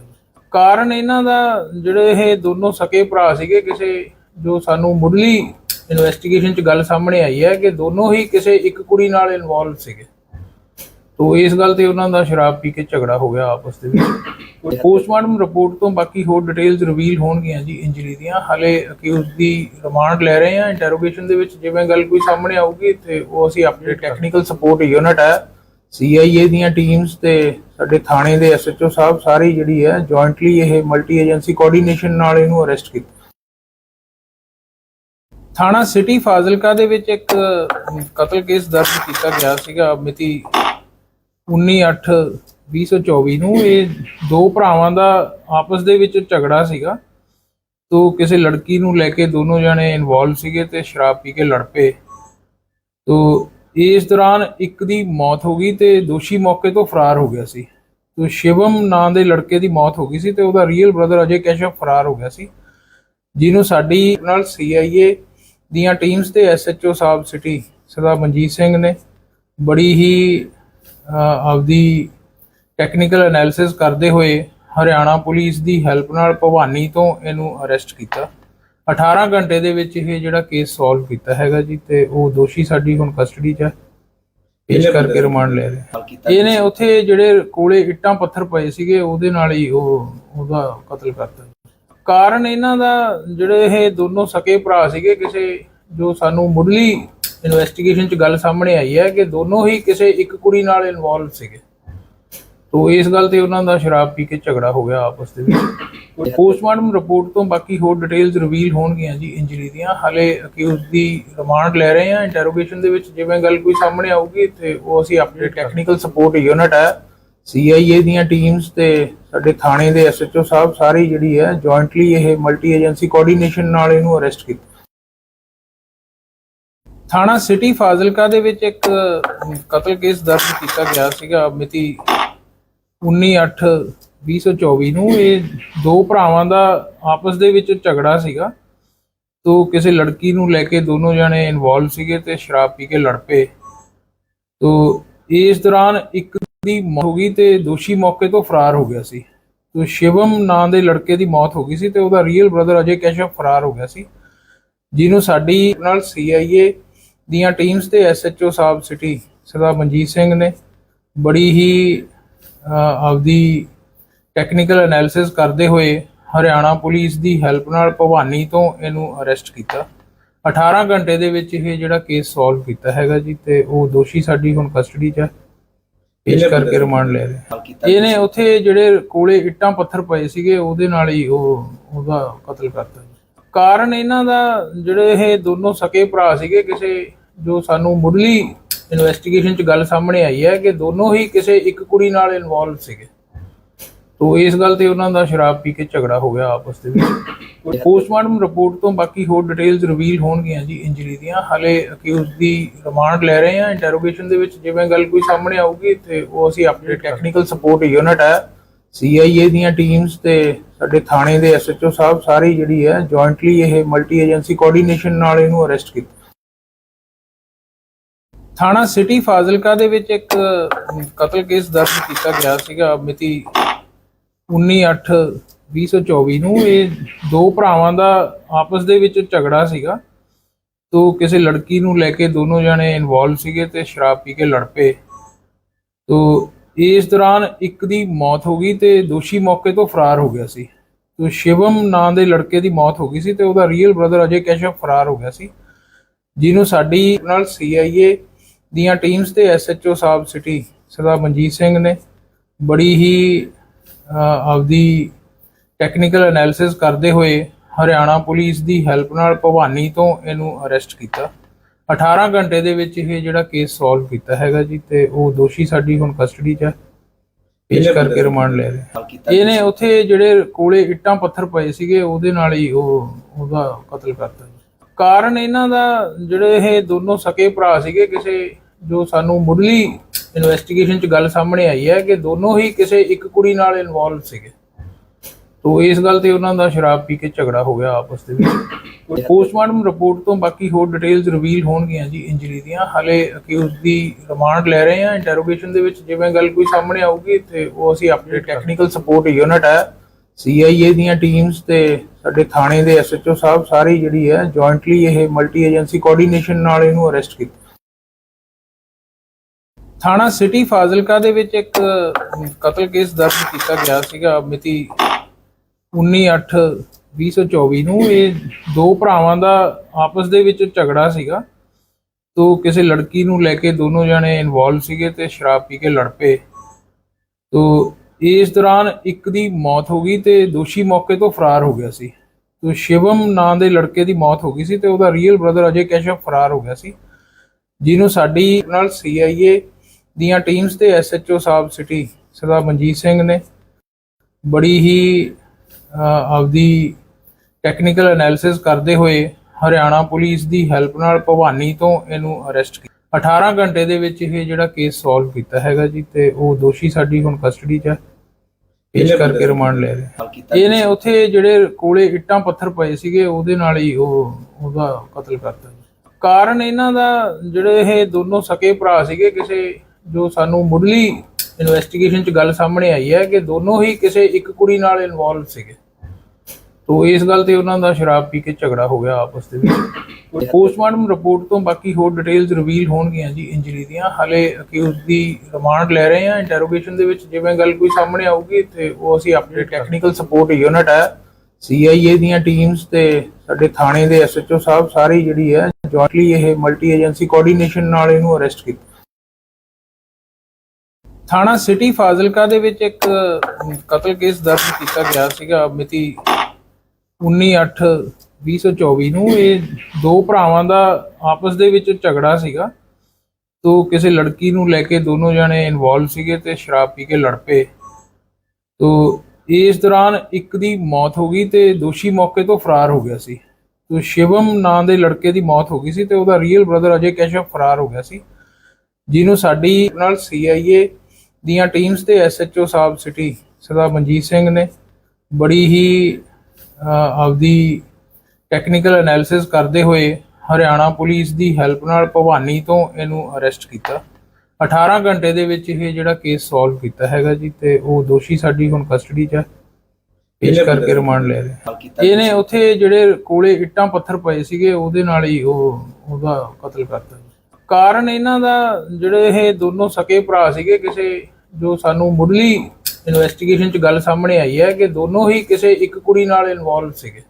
ਕਾਰਨ ਇਹਨਾਂ ਦਾ ਜਿਹੜੇ ਇਹ ਦੋਨੋਂ ਸਕੇ ਭਰਾ ਸੀਗੇ ਕਿਸੇ ਜੋ ਸਾਨੂੰ ਮੁੱਢਲੀ ਇਨਵੈਸਟੀਗੇਸ਼ਨ 'ਚ ਗੱਲ ਸਾਹਮਣੇ ਆਈ ਹੈ ਕਿ ਦੋਨੋਂ ਹੀ ਕਿਸੇ ਇੱਕ ਕੁੜੀ ਨਾਲ ਇਨਵੋਲਵ ਸੀਗੇ। ਤੋ ਇਸ ਗੱਲ ਤੇ ਉਹਨਾਂ ਦਾ ਸ਼ਰਾਬ ਪੀ ਕੇ ਝਗੜਾ ਹੋ ਗਿਆ ਆਪਸ ਦੇ ਵਿੱਚ। ਪੋਸਟਮਾਰਟਮ ਰਿਪੋਰਟ ਤੋਂ ਬਾਕੀ ਹੋਰ ਡਿਟੇਲਸ ਰਿਵੀਲ ਹੋਣਗੀਆਂ ਜੀ ਇੰਜਰੀ ਦੀਆਂ। ਹਾਲੇ ਅਕਿਊਜ਼ ਦੀ ਰਿਮਾਂਡ ਲੈ ਰਹੇ ਹਾਂ। ਇੰਟਰੋਗੇਸ਼ਨ ਦੇ ਵਿੱਚ ਜਿਵੇਂ ਗੱਲ ਕੋਈ ਸਾਹਮਣੇ ਆਊਗੀ ਤੇ ਉਹ ਅਸੀਂ ਆਪਣੇ ਟੈਕਨੀਕਲ ਸਪੋਰਟ ਯੂਨਿਟ ਹੈ। CIA ਦੀਆਂ ਟੀਮਸ ਤੇ ਸਾਡੇ ਥਾਣੇ ਦੇ SHO ਸਾਹਿਬ ਸਾਰੀ ਜਿਹੜੀ ਹੈ ਜੁਆਇੰਟਲੀ ਇਹ ਮਲਟੀ ਏਜੰਸੀ ਕੋਆਰਡੀਨੇਸ਼ਨ ਨਾਲ ਇਹਨੂੰ ਅਰੈਸਟ ਕੀਤਾ। ਥਾਣਾ ਸਿਟੀ ਫਾਜ਼ਿਲਕਾ ਦੇ ਵਿੱਚ ਇੱਕ ਕਤਲ ਕੇਸ ਦਰਜ ਕੀਤਾ ਗਿਆ ਸੀਗਾ ਮਿਤੀ 19/8/2024 ਨੂੰ। ਇਹ ਦੋ ਭਰਾਵਾਂ ਦਾ ਆਪਸ ਦੇ ਵਿੱਚ ਝਗੜਾ ਸੀਗਾ। ਤੋ ਕਿਸੇ ਲੜਕੀ ਨੂੰ ਲੈ ਕੇ ਦੋਨੋਂ ਜਣੇ ਇਨਵੋਲਵ ਸੀਗੇ ਤੇ ਸ਼ਰਾਬ ਪੀ ਕੇ ਲੜ ਪਏ। ਤੋ ਇਸ ਦੌਰਾਨ ਇੱਕ ਦੀ ਮੌਤ ਹੋ ਗਈ ਤੇ ਦੋਸ਼ੀ ਮੌਕੇ ਤੋਂ ਫਰਾਰ ਹੋ ਗਿਆ ਸੀ। ਤੋ ਸ਼ਿਵਮ ਨਾਂ ਦੇ ਲੜਕੇ ਦੀ ਮੌਤ ਹੋ ਗਈ ਸੀ ਤੇ ਉਹਦਾ ਰੀਅਲ ਬ੍ਰਦਰ ਅਜੇ ਕੈਸ਼ਵ ਫਰਾਰ ਹੋ ਗਿਆ ਸੀ। ਜਿਹਨੂੰ ਸਾਡੀ ਨਾਲ CIA ਦੀਆਂ ਟੀਮਸ ਤੇ SHO ਸਾਹਿਬ ਸਿਟੀ ਸਰਦਾਰ ਮਨਜੀਤ ਸਿੰਘ ਨੇ ਬੜੀ ਹੀ ਆਪਦੀ ਟੈਕਨੀਕਲ ਐਨਾਲਿਸਿਸ ਕਰਦੇ ਹੋਏ ਹਰਿਆਣਾ ਪੁਲਿਸ ਦੀ ਹੈਲਪ ਨਾਲ ਭਵਾਨੀ ਤੋਂ ਇਹਨੂੰ ਅਰੈਸਟ ਕੀਤਾ। 18 ਘੰਟੇ ਦੇ ਵਿੱਚ ਇਹ ਜਿਹੜਾ ਕੇਸ ਸੋਲਵ ਕੀਤਾ ਹੈਗਾ ਜੀ ਤੇ ਉਹ ਦੋਸ਼ੀ ਸਾਡੀ ਹੁਣ ਕਸਟਡੀ 'ਚ ਹੈ ਪੇਸ਼ ਕਰਕੇ ਰਿਮਾਂਡ ਲੈ ਰਹੇ। ਇਹਨੇ ਉੱਥੇ ਜਿਹੜੇ ਕੋਲੇ ਇੱਟਾਂ ਪੱਥਰ ਪਏ ਸੀਗੇ ਉਹਦੇ ਨਾਲ ਹੀ ਉਹ ਉਹਦਾ ਕਤਲ ਕਰਤਾ ਕਾਰਨ ਇਹਨਾਂ ਦਾ ਜਿਹੜੇ ਇਹ ਦੋਨੋਂ ਸਕੇ ਭਰਾ ਸੀਗੇ ਕਿਸੇ ਜੋ ਸਾਨੂੰ ਮੁੱਢਲੀ ਇਨਵੈਸਟੀਗੇਸ਼ਨ 'ਚ ਗੱਲ ਸਾਹਮਣੇ ਆਈ ਹੈ ਕਿ ਦੋਨੋਂ ਹੀ ਕਿਸੇ ਇੱਕ ਕੁੜੀ ਨਾਲ ਇਨਵੋਲਵ ਸੀਗੇ। ਤੋ ਇਸ ਗੱਲ ਤੇ ਉਹਨਾਂ ਦਾ ਸ਼ਰਾਬ ਪੀ ਕੇ ਝਗੜਾ ਹੋ ਗਿਆ ਆਪਸ ਦੇ ਵਿੱਚ। ਪੋਸਟਮਾਰਟਮ ਰਿਪੋਰਟ ਤੋਂ ਬਾਕੀ ਹੋਰ ਡਿਟੇਲਸ ਰਿਵੀਲ ਹੋਣਗੀਆਂ ਜੀ ਇੰਜਰੀ ਦੀਆਂ। ਹਾਲੇ ਅਕਿਊਜ਼ ਦੀ ਰਿਮਾਂਡ ਲੈ ਰਹੇ ਹਾਂ। ਇੰਟਰੋਗੇਸ਼ਨ ਦੇ ਵਿੱਚ ਜਿਵੇਂ ਗੱਲ ਕੋਈ ਸਾਹਮਣੇ ਆਊਗੀ ਤੇ ਉਹ ਅਸੀਂ ਆਪਣੇ ਟੈਕਨੀਕਲ ਸਪੋਰਟ ਯੂਨਿਟ ਹੈ। ਸੀਆਈਏ ਦੀਆਂ ਟੀਮਸ ਤੇ ਸਾਡੇ ਥਾਣੇ ਦੇ ਐਸਐਚਓ ਸਾਹਿਬ ਸਾਰੀ ਜਿਹੜੀ ਹੈ ਜੁਆਇੰਟਲੀ ਇਹ ਮਲਟੀ ਏਜੰਸੀ ਕੋਆਰਡੀਨੇਸ਼ਨ ਨਾਲ ਇਹਨੂੰ ਅਰੈਸਟ ਕੀਤਾ। ਥਾਣਾ ਸਿਟੀ ਫਾਜ਼ਿਲਕਾ ਦੇ ਵਿੱਚ ਇੱਕ ਕਤਲ ਕੇਸ ਦਰਜ ਕੀਤਾ ਗਿਆ ਸੀਗਾ। ਮਿਤੀ 19/8/2024 ਨੂੰ ਇਹ ਦੋ ਭਰਾਵਾਂ ਦਾ ਆਪਸ ਦੇ ਵਿੱਚ ਝਗੜਾ ਸੀਗਾ। ਤੋ ਕਿਸੇ ਲੜਕੀ ਨੂੰ ਲੈ ਕੇ ਦੋਨੋਂ ਜਣੇ ਇਨਵੋਲਵ ਸੀਗੇ ਤੇ ਸ਼ਰਾਬ ਪੀ ਕੇ ਲੜ ਪਏ। ਤੋ ਇਸ ਦੌਰਾਨ ਇੱਕ ਦੀ ਮੌਤ ਹੋ ਗਈ ਤੇ ਦੋਸ਼ੀ ਮੌਕੇ ਤੋਂ ਫਰਾਰ ਹੋ ਗਿਆ ਸੀ। ਤੋ ਸ਼ਿਵਮ ਨਾਂ ਦੇ ਲੜਕੇ ਦੀ ਮੌਤ ਹੋ ਗਈ ਸੀ ਤੇ ਉਹਦਾ ਰੀਅਲ ਬ੍ਰਦਰ ਅਜੇ ਕੈਸ਼ਵ ਫਰਾਰ ਹੋ ਗਿਆ ਸੀ। ਜਿਹਨੂੰ ਸਾਡੀ ਨਾਲ ਸੀਆਈਏ ਦੀਆਂ ਟੀਮਸ ਤੇ ਐਸਐਚਓ ਸਾਹਿਬ ਸਿਟੀ ਸਰਦਾਰ ਮਨਜੀਤ ਸਿੰਘ ਨੇ ਬੜੀ ਹੀ ਆਪਦੀ ਟੈਕਨੀਕਲ ਐਨਾਲਿਸਿਸ ਕਰਦੇ ਹੋਏ ਹਰਿਆਣਾ ਪੁਲਿਸ ਦੀ ਹੈਲਪ ਨਾਲ ਭਵਾਨੀ ਤੋਂ ਇਹਨੂੰ ਅਰੈਸਟ ਕੀਤਾ। 18 ਘੰਟੇ ਦੇ ਵਿੱਚ ਇਹ ਜਿਹੜਾ ਕੇਸ ਸੋਲਵ ਕੀਤਾ ਹੈਗਾ ਜੀ ਤੇ ਉਹ ਦੋਸ਼ੀ ਸਾਡੀ ਹੁਣ ਕਸਟਡੀ 'ਚ ਹੈ ਪੇਸ਼ ਕਰਕੇ ਰਿਮਾਂਡ ਲੈ ਹਾਂ। ਇਹਨੇ ਉੱਥੇ ਜਿਹੜੇ ਕੋਲੇ ਇੱਟਾਂ ਪੱਥਰ ਪਏ ਸੀਗੇ ਉਹਦੇ ਨਾਲ ਹੀ ਉਹ ਉਹਦਾ ਕਤਲ ਕਰਤਾ ਕਾਰਨ ਇਹਨਾਂ ਦਾ ਜਿਹੜੇ ਇਹ ਦੋਨੋਂ ਸਕੇ ਭਰਾ ਸੀਗੇ ਕਿਸੇ ਜੋ ਸਾਨੂੰ ਮੁੱਢਲੀ ਇਨਵੈਸਟੀਗੇਸ਼ਨ 'ਚ ਗੱਲ ਸਾਹਮਣੇ ਆਈ ਹੈ ਕਿ ਦੋਨੋਂ ਹੀ ਕਿਸੇ ਇੱਕ ਕੁੜੀ ਨਾਲ ਇਨਵੋਲਵ ਸੀਗੇ। ਤੋ ਇਸ ਗੱਲ ਤੇ ਉਹਨਾਂ ਦਾ ਸ਼ਰਾਬ ਪੀ ਕੇ ਝਗੜਾ ਹੋ ਗਿਆ ਆਪਸ ਦੇ ਵਿੱਚ। ਪੋਸਟਮਾਰਟਮ ਰਿਪੋਰਟ ਤੋਂ ਬਾਕੀ ਹੋਰ ਡਿਟੇਲਸ ਰਿਵੀਲ ਹੋਣਗੀਆਂ ਜੀ ਇੰਜਰੀ ਦੀਆਂ। ਹਾਲੇ ਅਕਿਊਜ਼ ਦੀ ਰਿਮਾਂਡ ਲੈ ਰਹੇ ਹਾਂ। ਇੰਟਰੋਗੇਸ਼ਨ ਦੇ ਵਿੱਚ ਜਿਵੇਂ ਗੱਲ ਕੋਈ ਸਾਹਮਣੇ ਆਊਗੀ ਤੇ ਉਹ ਅਸੀਂ ਆਪਣੇ ਟੈਕਨੀਕਲ ਸਪੋਰਟ ਯੂਨਿਟ ਹੈ। ਸੀਆਈਏ ਦੀਆਂ ਟੀਮਸ ਤੇ ਸਾਡੇ ਥਾਣੇ ਦੇ ਐਸਐਚਓ ਸਾਹਿਬ ਸਾਰੀ ਜਿਹੜੀ ਹੈ ਜੁਆਇੰਟਲੀ ਇਹ ਮਲਟੀ ਏਜੰਸੀ ਕੋਆਰਡੀਨੇਸ਼ਨ ਨਾਲ ਇਹਨੂੰ ਅਰੈਸਟ ਕੀਤਾ। ਥਾਣਾ ਸਿਟੀ ਫਾਜ਼ਿਲਕਾ ਦੇ ਵਿੱਚ ਇੱਕ ਕਤਲ ਕੇਸ ਦਰਜ ਕੀਤਾ ਗਿਆ ਸੀਗਾ ਮਿਤੀ 19/8/2024 ਨੂੰ। ਇਹ ਦੋ ਭਰਾਵਾਂ ਦਾ ਆਪਸ ਦੇ ਵਿੱਚ ਝਗੜਾ ਸੀਗਾ। ਤੋ ਕਿਸੇ ਲੜਕੀ ਨੂੰ ਲੈ ਕੇ ਦੋਨੋਂ ਜਣੇ ਇਨਵੋਲਵ ਸੀਗੇ ਤੇ ਸ਼ਰਾਬ ਪੀ ਕੇ ਲੜ ਪਏ। ਤੋ ਇਸ ਦੌਰਾਨ ਇੱਕ ਦੀ ਮੌਤ ਹੋ ਗਈ ਤੇ ਦੋਸ਼ੀ ਮੌਕੇ ਤੋਂ ਫਰਾਰ ਹੋ ਗਿਆ ਸੀ। ਤੋ ਸ਼ਿਵਮ ਨਾਂ ਦੇ ਲੜਕੇ ਦੀ ਮੌਤ ਹੋ ਗਈ ਸੀ ਤੇ ਉਹਦਾ ਰੀਅਲ ਬ੍ਰਦਰ ਅਜੇ ਕੈਸ਼ਵ ਫਰਾਰ ਹੋ ਗਿਆ ਸੀ। ਜਿਹਨੂੰ ਸਾਡੀ ਨਾਲ ਸੀਆਈਏ ਦੀਆਂ ਟੀਮਸ ਤੇ ਐਸਐਚਓ ਸਾਹਿਬ ਸਿਟੀ ਸਰਦਾਰ ਮਨਜੀਤ ਸਿੰਘ ਨੇ ਬੜੀ ਹੀ ਆਪਦੀ ਟੈਕਨੀਕਲ ਐਨਾਲਿਸਿਸ ਕਰਦੇ ਹੋਏ ਹਰਿਆਣਾ ਪੁਲਿਸ ਦੀ ਹੈਲਪ ਨਾਲ ਭਵਾਨੀ ਤੋਂ ਇਹਨੂੰ ਅਰੈਸਟ ਕੀਤਾ। 18 ਘੰਟੇ ਦੇ ਵਿੱਚ ਇਹ ਜਿਹੜਾ ਕੇਸ ਸੋਲਵ ਕੀਤਾ ਹੈਗਾ ਜੀ ਤੇ ਉਹ ਦੋਸ਼ੀ ਸਾਡੀ ਹੁਣ ਕਸਟਡੀ 'ਚ ਹੈ ਪੇਸ਼ ਕਰਕੇ ਰਿਮਾਂਡ ਲੈ ਹਾਂ। ਇਹਨੇ ਉੱਥੇ ਜਿਹੜੇ ਕੋਲੇ ਇੱਟਾਂ ਪੱਥਰ ਪਏ ਸੀਗੇ ਉਹਦੇ ਨਾਲ ਹੀ ਉਹ ਉਹਦਾ ਕਤਲ ਕਰਤਾ ਕਾਰਨ ਇਹਨਾਂ ਦਾ ਜਿਹੜੇ ਇਹ ਦੋਨੋਂ ਸਕੇ ਭਰਾ ਸੀਗੇ ਕਿਸੇ ਜੋ ਸਾਨੂੰ ਮੁੱਢਲੀ ਇਨਵੈਸਟੀਗੇਸ਼ਨ 'ਚ ਗੱਲ ਸਾਹਮਣੇ ਆਈ ਹੈ ਕਿ ਦੋਨੋਂ ਹੀ ਕਿਸੇ ਇੱਕ ਕੁੜੀ ਨਾਲ ਇਨਵੋਲਵ ਸੀਗੇ। ਤੋ ਇਸ ਗੱਲ ਤੇ ਉਹਨਾਂ ਦਾ ਸ਼ਰਾਬ ਪੀ ਕੇ ਝਗੜਾ ਹੋ ਗਿਆ ਆਪਸ ਦੇ ਵਿੱਚ। ਪੋਸਟਮਾਰਟਮ ਰਿਪੋਰਟ ਤੋਂ ਬਾਕੀ ਹੋਰ ਡਿਟੇਲਸ ਰਿਵੀਲ ਹੋਣਗੀਆਂ ਜੀ ਇੰਜਰੀ ਦੀਆਂ। ਹਾਲੇ ਅਕਿਊਜ਼ ਦੀ ਰਿਮਾਂਡ ਲੈ ਰਹੇ ਹਾਂ। ਇੰਟਰੋਗੇਸ਼ਨ ਦੇ ਵਿੱਚ ਜਿਵੇਂ ਗੱਲ ਕੋਈ ਸਾਹਮਣੇ ਆਊਗੀ ਤੇ ਉਹ ਅਸੀਂ ਆਪਣੇ ਟੈਕਨੀਕਲ ਸਪੋਰਟ ਯੂਨਿਟ ਹੈ। ਸੀਆਈਏ ਦੀਆਂ ਟੀਮਸ ਤੇ ਸਾਡੇ ਥਾਣੇ ਦੇ ਐਸਐਚਓ ਸਾਹਿਬ ਸਾਰੀ ਜਿਹੜੀ ਹੈ ਜੁਆਇੰਟਲੀ ਇਹ ਮਲਟੀ ਏਜੰਸੀ ਕੋਆਰਡੀਨੇਸ਼ਨ ਨਾਲ ਇਹਨੂੰ ਅਰੈਸਟ ਕੀਤਾ। ਥਾਣਾ ਸਿਟੀ ਫਾਜ਼ਿਲਕਾ ਦੇ ਵਿੱਚ ਇੱਕ ਕਤਲ ਕੇਸ ਦਰਜ ਕੀਤਾ ਗਿਆ ਸੀਗਾ ਮਿਤੀ 19/8/2024 ਨੂੰ। ਇਹ ਦੋ ਭਰਾਵਾਂ ਦਾ ਆਪਸ ਦੇ ਵਿੱਚ ਝਗੜਾ ਸੀਗਾ। ਤੋ ਕਿਸੇ ਲੜਕੀ ਨੂੰ ਲੈ ਕੇ ਦੋਨੋਂ ਜਣੇ ਇਨਵੋਲਵ ਸੀਗੇ ਤੇ ਸ਼ਰਾਬ ਪੀ ਕੇ ਲੜ ਪਏ। ਤੋ ਇਸ ਦੌਰਾਨ ਇੱਕ ਦੀ ਮੌਤ ਹੋ ਗਈ ਤੇ ਦੋਸ਼ੀ ਮੌਕੇ ਤੋਂ ਫਰਾਰ ਹੋ ਗਿਆ ਸੀ। ਤੋ ਸ਼ਿਵਮ ਨਾਂ ਦੇ ਲੜਕੇ ਦੀ ਮੌਤ ਹੋ ਗਈ ਸੀ ਤੇ ਉਹਦਾ ਰੀਅਲ ਬ੍ਰਦਰ ਅਜੇ ਕੈਸ਼ਵ ਫਰਾਰ ਹੋ ਗਿਆ ਸੀ। ਜਿਹਨੂੰ ਸਾਡੀ ਨਾਲ ਸੀਆਈਏ ਦੀਆਂ ਟੀਮਸ ਤੇ ਐਸਐਚਓ ਸਾਹਿਬ ਸਿਟੀ ਸਰਦਾਰ ਮਨਜੀਤ ਸਿੰਘ ਨੇ ਬੜੀ ਹੀ ਆਪਦੀ ਟੈਕਨੀਕਲ ਐਨਾਲਿਸਿਸ ਕਰਦੇ ਹੋਏ ਹਰਿਆਣਾ ਪੁਲਿਸ ਦੀ ਹੈਲਪ ਨਾਲ ਭਵਾਨੀ ਤੋਂ ਇਹਨੂੰ ਅਰੈਸਟ ਕੀਤਾ। 18 ਘੰਟੇ ਦੇ ਵਿੱਚ ਇਹ ਜਿਹੜਾ ਕੇਸ ਸੋਲਵ ਕੀਤਾ ਹੈਗਾ ਜੀ ਤੇ ਉਹ ਦੋਸ਼ੀ ਸਾਡੀ ਹੁਣ ਕਸਟਡੀ 'ਚ ਹੈ ਪੇਸ਼ ਕਰਕੇ ਰਿਮਾਂਡ ਲੈ ਰਹੇ। ਇਹਨੇ ਉੱਥੇ ਜਿਹੜੇ ਕੋਲੇ ਇੱਟਾਂ ਪੱਥਰ ਪਏ ਸੀਗੇ ਉਹਦੇ ਨਾਲ ਹੀ ਉਹ ਉਹਦਾ ਕਤਲ ਕਰਤਾ ਕਾਰਨ ਇਹਨਾਂ ਦਾ ਜਿਹੜੇ ਇਹ ਦੋਨੋਂ ਸਕੇ ਭਰਾ ਸੀਗੇ ਕਿਸੇ ਜੋ ਸਾਨੂੰ ਮੁੱਢਲੀ ਇਨਵੈਸਟੀਗੇਸ਼ਨ 'ਚ ਗੱਲ ਸਾਹਮਣੇ ਆਈ ਹੈ ਕਿ ਦੋਨੋਂ ਹੀ ਕਿਸੇ ਇੱਕ ਕੁੜੀ ਨਾਲ ਇਨਵੋਲਵ ਸੀਗੇ। ਤੋ ਇਸ ਗੱਲ ਤੇ ਉਹਨਾਂ ਦਾ ਸ਼ਰਾਬ ਪੀ ਕੇ ਝਗੜਾ ਹੋ ਗਿਆ ਆਪਸ ਦੇ ਵਿੱਚ। ਪੋਸਟਮਾਰਟਮ ਰਿਪੋਰਟ ਤੋਂ ਬਾਕੀ ਹੋਰ ਡਿਟੇਲਸ ਰਿਵੀਲ ਹੋਣਗੀਆਂ ਜੀ ਇੰਜਰੀ ਦੀਆਂ। ਹਾਲੇ ਅਕਿਊਜ਼ ਦੀ ਰਿਮਾਂਡ ਲੈ ਰਹੇ ਹਾਂ। ਇੰਟਰੋਗੇਸ਼ਨ ਦੇ ਵਿੱਚ ਜਿਵੇਂ ਗੱਲ ਕੋਈ ਸਾਹਮਣੇ ਆਊਗੀ ਤੇ ਉਹ ਅਸੀਂ ਆਪਣੇ ਟੈਕਨੀਕਲ ਸਪੋਰਟ ਯੂਨਿਟ ਹੈ। ਸੀਆਈਏ ਦੀਆਂ ਟੀਮਸ ਤੇ ਸਾਡੇ ਥਾਣੇ ਦੇ ਐਸਐਚਓ ਸਾਹਿਬ ਸਾਰੀ ਜਿਹੜੀ ਹੈ ਜੁਆਇੰਟਲੀ ਇਹ ਮਲਟੀ ਏਜੰਸੀ ਕੋਆਰਡੀਨੇਸ਼ਨ ਨਾਲ ਇਹਨੂੰ ਅਰੈਸਟ ਕੀਤਾ। ਥਾਣਾ ਸਿਟੀ ਫਾਜ਼ਿਲਕਾ ਦੇ ਵਿੱਚ ਇੱਕ ਕਤਲ ਕੇਸ ਦਰਜ ਕੀਤਾ ਗਿਆ ਸੀਗਾ ਮਿਤੀ 19/8/2024 ਨੂੰ। ਇਹ ਦੋ ਭਰਾਵਾਂ ਦਾ ਆਪਸ ਦੇ ਵਿੱਚ ਝਗੜਾ ਸੀਗਾ। ਤੋ ਕਿਸੇ ਲੜਕੀ ਨੂੰ ਲੈ ਕੇ ਦੋਨੋਂ ਜਣੇ ਇਨਵੋਲਵ ਸੀਗੇ ਤੇ ਸ਼ਰਾਬ ਪੀ ਕੇ ਲੜ ਪਏ। ਤੋ ਇਸ ਦੌਰਾਨ ਇੱਕ ਦੀ ਮੌਤ ਹੋ ਗਈ ਤੇ ਦੋਸ਼ੀ ਮੌਕੇ ਤੋਂ ਫਰਾਰ ਹੋ ਗਿਆ ਸੀ। ਤੋ ਸ਼ਿਵਮ ਨਾਂ ਦੇ ਲੜਕੇ ਦੀ ਮੌਤ ਹੋ ਗਈ ਸੀ ਤੇ ਉਹਦਾ ਰੀਅਲ ਬ੍ਰਦਰ ਅਜੇ ਕੈਸ਼ਵ ਫਰਾਰ ਹੋ ਗਿਆ ਸੀ। ਜਿਹਨੂੰ ਸਾਡੀ ਨਾਲ ਸੀਆਈਏ ਦੀਆਂ ਟੀਮਸ ਤੇ ਐਸਐਚਓ ਸਾਹਿਬ ਸਿਟੀ ਸਰਦਾਰ ਮਨਜੀਤ ਸਿੰਘ ਨੇ ਬੜੀ ਹੀ ਆਪਦੀ ਟੈਕਨੀਕਲ ਐਨਾਲਿਸਿਸ ਕਰਦੇ ਹੋਏ ਹਰਿਆਣਾ ਪੁਲਿਸ ਦੀ ਹੈਲਪ ਨਾਲ ਭਵਾਨੀ ਤੋਂ ਇਹਨੂੰ ਅਰੈਸਟ ਕੀਤਾ। 18 ਘੰਟੇ ਦੇ ਵਿੱਚ ਇਹ ਜਿਹੜਾ ਕੇਸ ਸੋਲਵ ਕੀਤਾ ਹੈਗਾ ਜੀ ਤੇ ਉਹ ਦੋਸ਼ੀ ਸਾਡੀ ਹੁਣ ਕਸਟਡੀ 'ਚ ਹੈ ਪੇਸ਼ ਕਰਕੇ ਰਿਮਾਂਡ ਲੈ ਰਹੇ ਇਹਨੇ ਉੱਥੇ ਜਿਹੜੇ ਕੋਲੇ ਇੱਟਾਂ ਪੱਥਰ ਪਏ ਸੀਗੇ ਉਹਦੇ ਨਾਲ ਹੀ ਉਹ ਉਹਦਾ ਕਤਲ ਕਰਤਾ ਕਾਰਨ ਇਹਨਾਂ ਦਾ ਜਿਹੜੇ ਇਹ ਦੋਨੋਂ ਸਕੇ ਭਰਾ ਸੀਗੇ ਕਿਸੇ ਜੋ ਸਾਨੂੰ ਮੁੱਢਲੀ ਇਨਵੈਸਟੀਗੇਸ਼ਨ 'ਚ ਗੱਲ ਸਾਹਮਣੇ ਆਈ ਹੈ ਕਿ ਦੋਨੋਂ ਹੀ ਕਿਸੇ ਇੱਕ ਕੁੜੀ ਨਾਲ ਇਨਵੋਲਵ ਸੀਗੇ।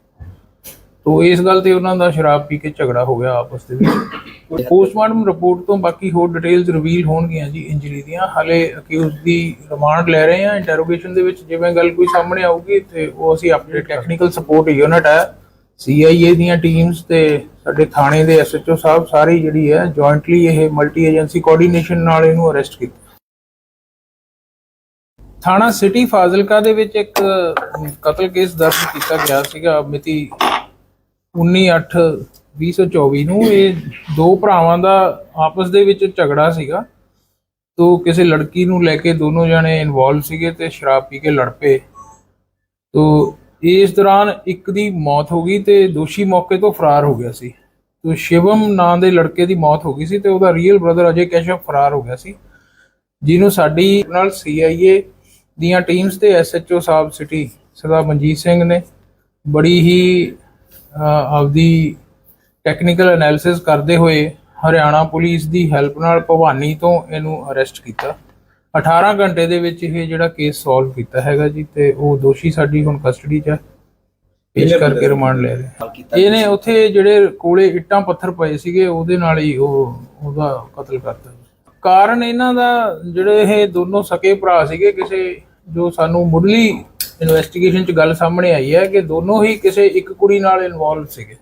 ਤੋ ਇਸ ਗੱਲ ਤੇ ਉਹਨਾਂ ਦਾ ਸ਼ਰਾਬ ਪੀ ਕੇ ਝਗੜਾ ਹੋ ਗਿਆ ਆਪਸ ਦੇ ਵਿੱਚ। ਪੋਸਟਮਾਰਟਮ ਰਿਪੋਰਟ ਤੋਂ ਬਾਕੀ ਹੋਰ ਡਿਟੇਲਸ ਰਿਵੀਲ ਹੋਣਗੀਆਂ ਜੀ ਇੰਜਰੀ ਦੀਆਂ। ਹਾਲੇ ਅਕਿਊਜ਼ ਦੀ ਰਿਮਾਂਡ ਲੈ ਰਹੇ ਹਾਂ। ਇੰਟਰੋਗੇਸ਼ਨ ਦੇ ਵਿੱਚ ਜਿਵੇਂ ਗੱਲ ਕੋਈ ਸਾਹਮਣੇ ਆਊਗੀ ਤੇ ਉਹ ਅਸੀਂ ਆਪਣੇ ਟੈਕਨੀਕਲ ਸਪੋਰਟ ਯੂਨਿਟ ਹੈ। ਸੀਆਈਏ ਦੀਆਂ ਟੀਮਸ ਤੇ ਸਾਡੇ ਥਾਣੇ ਦੇ ਐਸਐਚਓ ਸਾਹਿਬ ਸਾਰੀ ਜਿਹੜੀ ਹੈ ਜੁਆਇੰਟਲੀ ਇਹ ਮਲਟੀ ਏਜੰਸੀ ਕੋਆਰਡੀਨੇਸ਼ਨ ਨਾਲ ਇਹਨੂੰ ਅਰੈਸਟ ਕੀਤਾ। ਥਾਣਾ ਸਿਟੀ ਫਾਜ਼ਿਲਕਾ ਦੇ ਵਿੱਚ ਇੱਕ ਕਤਲ ਕੇਸ ਦਰਜ ਕੀਤਾ ਗਿਆ ਸੀਗਾ ਮਿਤੀ 19/8/2024 ਨੂੰ। ਇਹ ਦੋ ਭਰਾਵਾਂ ਦਾ ਆਪਸ ਦੇ ਵਿੱਚ ਝਗੜਾ ਸੀਗਾ। ਤੋ ਕਿਸੇ ਲੜਕੀ ਨੂੰ ਲੈ ਕੇ ਦੋਨੋਂ ਜਣੇ ਇਨਵੋਲਵ ਸੀਗੇ ਤੇ ਸ਼ਰਾਬ ਪੀ ਕੇ ਲੜ ਪਏ। ਤੋ ਇਸ ਦੌਰਾਨ ਇੱਕ ਦੀ ਮੌਤ ਹੋ ਗਈ ਤੇ ਦੋਸ਼ੀ ਮੌਕੇ ਤੋਂ ਫਰਾਰ ਹੋ ਗਿਆ ਸੀ। ਤੋ ਸ਼ਿਵਮ ਨਾਂ ਦੇ ਲੜਕੇ ਦੀ ਮੌਤ ਹੋ ਗਈ ਸੀ ਤੇ ਉਹਦਾ ਰੀਅਲ ਬ੍ਰਦਰ ਅਜੇ ਕੈਸ਼ਵ ਫਰਾਰ ਹੋ ਗਿਆ ਸੀ। ਜਿਹਨੂੰ ਸਾਡੀ ਨਾਲ ਸੀਆਈਏ ਦੀਆਂ ਟੀਮਸ ਤੇ ਐਸਐਚਓ ਸਾਹਿਬ ਸਿਟੀ ਸਰਦਾਰ ਮਨਜੀਤ ਸਿੰਘ ਨੇ ਬੜੀ ਹੀ ਆਪਦੀ ਟੈਕਨੀਕਲ ਐਨਾਲਿਸਿਸ ਕਰਦੇ ਹੋਏ ਹਰਿਆਣਾ ਪੁਲਿਸ ਦੀ ਹੈਲਪ ਨਾਲ ਭਵਾਨੀ ਤੋਂ ਇਹਨੂੰ ਅਰੈਸਟ ਕੀਤਾ। 18 ਘੰਟੇ ਦੇ ਵਿੱਚ ਇਹ ਜਿਹੜਾ ਕੇਸ ਸੋਲਵ ਕੀਤਾ ਹੈਗਾ ਜੀ ਤੇ ਉਹ ਦੋਸ਼ੀ ਸਾਡੀ ਹੁਣ ਕਸਟਡੀ 'ਚ ਹੈ ਪੇਸ਼ ਕਰਕੇ ਰਿਮਾਂਡ ਲੈ ਹਾਂ। ਇਹਨੇ ਉੱਥੇ ਜਿਹੜੇ ਕੋਲੇ ਇੱਟਾਂ ਪੱਥਰ ਪਏ ਸੀਗੇ ਉਹਦੇ ਨਾਲ ਹੀ ਉਹ ਉਹਦਾ ਕਤਲ ਕਰਤਾ। ਕਾਰਨ ਇਹਨਾਂ ਦਾ ਜਿਹੜੇ ਇਹ ਦੋਨੋਂ ਸਕੇ ਭਰਾ ਸੀਗੇ, ਕਿਸੇ ਜੋ ਸਾਨੂੰ ਮੁੱਢਲੀ ਇਨਵੈਸਟੀਗੇਸ਼ਨ 'ਚ ਗੱਲ ਸਾਹਮਣੇ ਆਈ ਹੈ ਕਿ ਦੋਨੋਂ ਹੀ ਕਿਸੇ ਇੱਕ ਕੁੜੀ ਨਾਲ ਇਨਵੋਲਵ ਸੀਗੇ।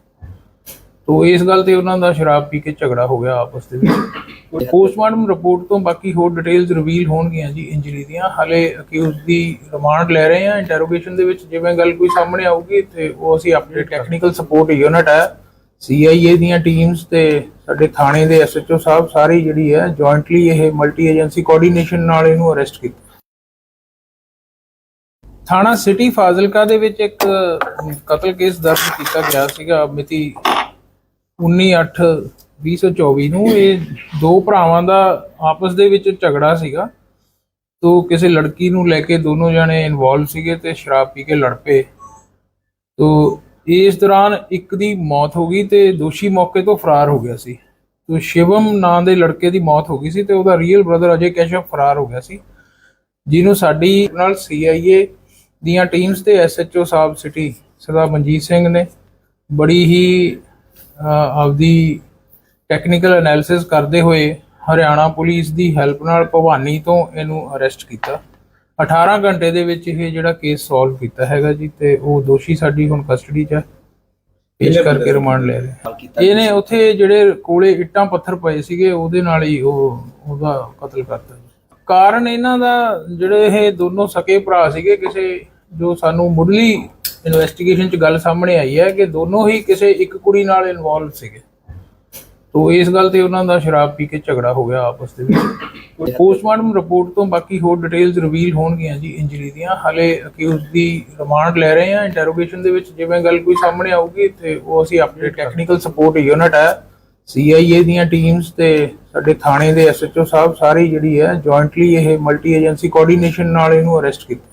ਤੋ ਇਸ ਗੱਲ ਤੇ ਉਹਨਾਂ ਦਾ ਸ਼ਰਾਬ ਪੀ ਕੇ ਝਗੜਾ ਹੋ ਗਿਆ ਆਪਸ ਦੇ ਵਿੱਚ। ਪੋਸਟਮਾਰਟਮ ਰਿਪੋਰਟ ਤੋਂ ਬਾਕੀ ਹੋਰ ਡਿਟੇਲਸ ਰਿਵੀਲ ਹੋਣਗੀਆਂ ਜੀ ਇੰਜਰੀ ਦੀਆਂ। ਹਾਲੇ ਅਕਿਊਜ਼ ਦੀ ਰਿਮਾਂਡ ਲੈ ਰਹੇ ਹਾਂ। ਇੰਟਰੋਗੇਸ਼ਨ ਦੇ ਵਿੱਚ ਜਿਵੇਂ ਗੱਲ ਕੋਈ ਸਾਹਮਣੇ ਆਊਗੀ ਤੇ ਉਹ ਅਸੀਂ ਆਪਣੇ ਟੈਕਨੀਕਲ ਸਪੋਰਟ ਯੂਨਿਟ ਹੈ। ਸੀਆਈਏ ਦੀਆਂ ਟੀਮਸ ਤੇ ਸਾਡੇ ਥਾਣੇ ਦੇ ਐਸਐਚਓ ਸਾਹਿਬ ਸਾਰੀ ਜਿਹੜੀ ਹੈ ਜੁਆਇੰਟਲੀ ਇਹ ਮਲਟੀ ਏਜੰਸੀ ਕੋਆਰਡੀਨੇਸ਼ਨ ਨਾਲ ਇਹਨੂੰ ਅਰੈਸਟ ਕੀਤਾ। ਥਾਣਾ ਸਿਟੀ ਫਾਜ਼ਿਲਕਾ ਦੇ ਵਿੱਚ ਇੱਕ ਕਤਲ ਕੇਸ ਦਰਜ ਕੀਤਾ ਗਿਆ ਸੀਗਾ ਮਿਤੀ 19/8/2024 ਨੂੰ। ਇਹ ਦੋ ਭਰਾਵਾਂ ਦਾ ਆਪਸ ਦੇ ਵਿੱਚ ਝਗੜਾ ਸੀਗਾ। ਤੋ ਕਿਸੇ ਲੜਕੀ ਨੂੰ ਲੈ ਕੇ ਦੋਨੋਂ ਜਣੇ ਇਨਵੋਲਵ ਸੀਗੇ ਤੇ ਸ਼ਰਾਬ ਪੀ ਕੇ ਲੜ ਪਏ। ਤੋ ਇਸ ਦੌਰਾਨ ਇੱਕ ਦੀ ਮੌਤ ਹੋ ਗਈ ਤੇ ਦੋਸ਼ੀ ਮੌਕੇ ਤੋਂ ਫਰਾਰ ਹੋ ਗਿਆ ਸੀ। ਤੋ ਸ਼ਿਵਮ ਨਾਂ ਦੇ ਲੜਕੇ ਦੀ ਮੌਤ ਹੋ ਗਈ ਸੀ ਤੇ ਉਹਦਾ ਰੀਅਲ ਬ੍ਰਦਰ ਅਜੇ ਕੈਸ਼ਵ ਫਰਾਰ ਹੋ ਗਿਆ ਸੀ ਜਿਹਨੂੰ ਸਾਡੀ ਨਾਲ ਸੀਆਈਏ ਦੀਆਂ ਟੀਮਸ ਤੇ ਐਸਐਚਓ ਸਾਹਿਬ ਸਿਟੀ ਸਰਦਾਰ ਮਨਜੀਤ ਸਿੰਘ ਨੇ ਬੜੀ ਹੀ ਅਹ, ਆਪਦੀ ਟੈਕਨੀਕਲ ਐਨਾਲਿਸਿਸ ਕਰਦੇ ਹੋਏ ਹਰਿਆਣਾ ਪੁਲਿਸ ਦੀ ਹੈਲਪ ਨਾਲ ਭਵਾਨੀ ਤੋਂ ਇਹਨੂੰ ਅਰੈਸਟ ਕੀਤਾ। 18 ਘੰਟੇ ਦੇ ਵਿੱਚ ਇਹ ਜਿਹੜਾ ਕੇਸ ਸੋਲਵ ਕੀਤਾ ਹੈਗਾ ਜੀ ਤੇ ਉਹ ਦੋਸ਼ੀ ਸਾਡੀ ਹੁਣ ਕਸਟਡੀ 'ਚ ਹੈ ਪੇਸ਼ ਕਰਕੇ ਰਿਮਾਂਡ ਲੈ ਹਾਂ। ਇਹਨੇ ਉੱਥੇ ਜਿਹੜੇ ਕੋਲੇ ਇੱਟਾਂ ਪੱਥਰ ਪਏ ਸੀਗੇ ਉਹਦੇ ਨਾਲ ਹੀ ਉਹ ਉਹਦਾ ਕਤਲ ਕਰਤਾ ਕਾਰਨ ਇਹਨਾਂ ਦਾ ਜਿਹੜੇ ਇਹ ਦੋਨੋਂ ਸਕੇ ਭਰਾ ਸੀਗੇ ਕਿਸੇ ਜੋ ਸਾਨੂੰ ਮੁੱਢਲੀ ਇਨਵੈਸਟੀਗੇਸ਼ਨ 'ਚ ਗੱਲ ਸਾਹਮਣੇ ਆਈ ਹੈ ਕਿ ਦੋਨੋਂ ਹੀ ਕਿਸੇ ਇੱਕ ਕੁੜੀ ਨਾਲ ਇਨਵੋਲਵ ਸੀਗੇ। ਤੋ ਇਸ ਗੱਲ ਤੇ ਉਹਨਾਂ ਦਾ ਸ਼ਰਾਬ ਪੀ ਕੇ ਝਗੜਾ ਹੋ ਗਿਆ ਆਪਸ ਦੇ ਵਿੱਚ। ਪੋਸਟਮਾਰਟਮ ਰਿਪੋਰਟ ਤੋਂ ਬਾਕੀ ਹੋਰ ਡਿਟੇਲਸ ਰਿਵੀਲ ਹੋਣਗੀਆਂ ਜੀ ਇੰਜਰੀ ਦੀਆਂ। ਹਾਲੇ ਅਕਿਊਜ਼ ਦੀ ਰਿਮਾਂਡ ਲੈ ਰਹੇ ਹਾਂ ਇੰਟਰੋਗੇਸ਼ਨ ਦੇ ਵਿੱਚ ਜਿਵੇਂ ਗੱਲ ਕੋਈ ਸਾਹਮਣੇ ਆਊਗੀ ਤੇ ਉਹ ਅਸੀਂ ਆਪਣੇ ਟੈਕਨੀਕਲ ਸਪੋਰਟ ਯੂਨਿਟ ਹੈ ਸੀਆਈਏ ਦੀਆਂ ਟੀਮਸ ਤੇ ਸਾਡੇ ਥਾਣੇ ਦੇ ਐਸਐਚਓ ਸਾਹਿਬ ਸਾਰੀ ਜਿਹੜੀ ਹੈ ਜੁਆਇੰਟਲੀ ਇਹ ਮਲਟੀ ਏਜੰਸੀ ਕੋਆਰਡੀਨੇਸ਼ਨ ਨਾਲ ਇਹਨੂੰ ਅਰੈਸਟ ਕੀਤਾ।